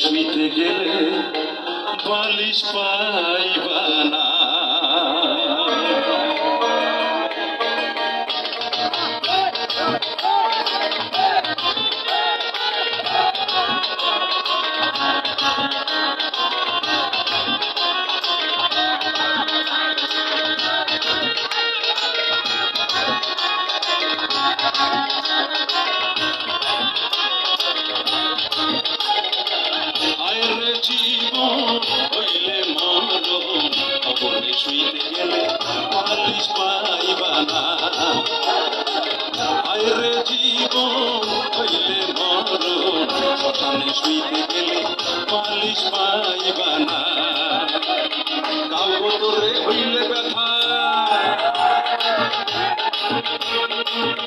শুইতে গেলে বালিশ পাইবা না। আয়রে জীবন হইলে মরণ শ্মশানে শুইতে গেলে বালিশ পাইবা না। কাউ তোরে হইলে ব্যথা।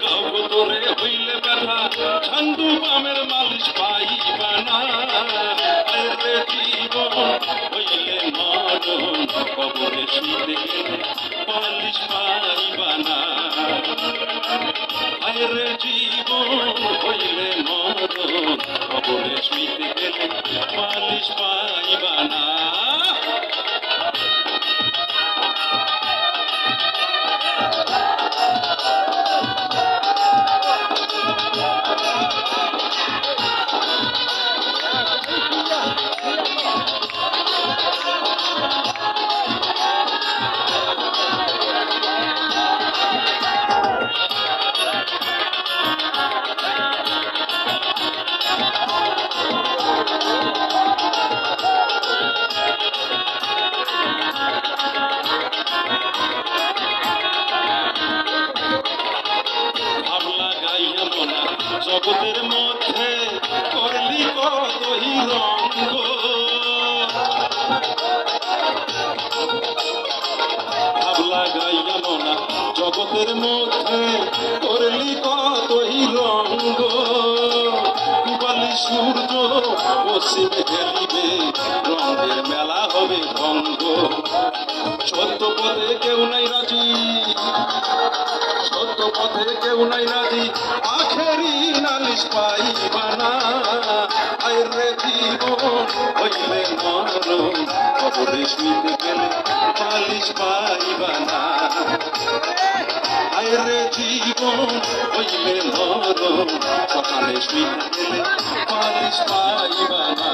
কাউ তোরে হইলে ব্যথা, ঝান্ডু বামের মালিশ পাইবা না। কবরে গেলে মালিশ পাইবা না আরে জীবন হইলে মরণ কবরে গেলে মালিশ পাইবা না জগতের মধ্যে করলি কতই রঙ্গ। বালি সূর্য পশ্চিমে রঙের মেলা হবে ভঙ্গ। সত্য পথে কেউ নাই রাজি সত্য পথে কেউ নাই রাজি। আখেরি নালিশ পাইবা না। আইরে জীবন, হইলে মরণ। কবরে শুইতে গেলে না আইরে জীবন হইলে নরম সকালে শুইতে পারিস পাইবা না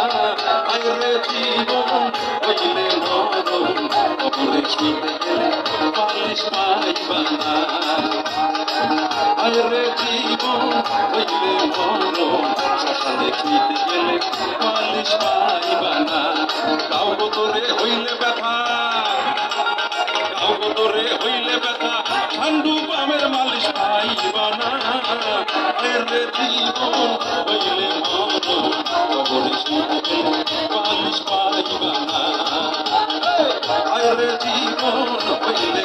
কবরে শুইতে গেলে পালিশ পাইবা না আইরে জীবন হইলে মরণ শ্মশানে শুইতে গেলে পালিশ পাইবা না কাউ তোরে হইলে ব্যথা কাউরে হইলে ব্যথা ঠান্ডু পামের মালিশ পাইবা না রে জীবন হইলে মন কবরে শুতে মালিশ পাইবা না রে জীবন হইলে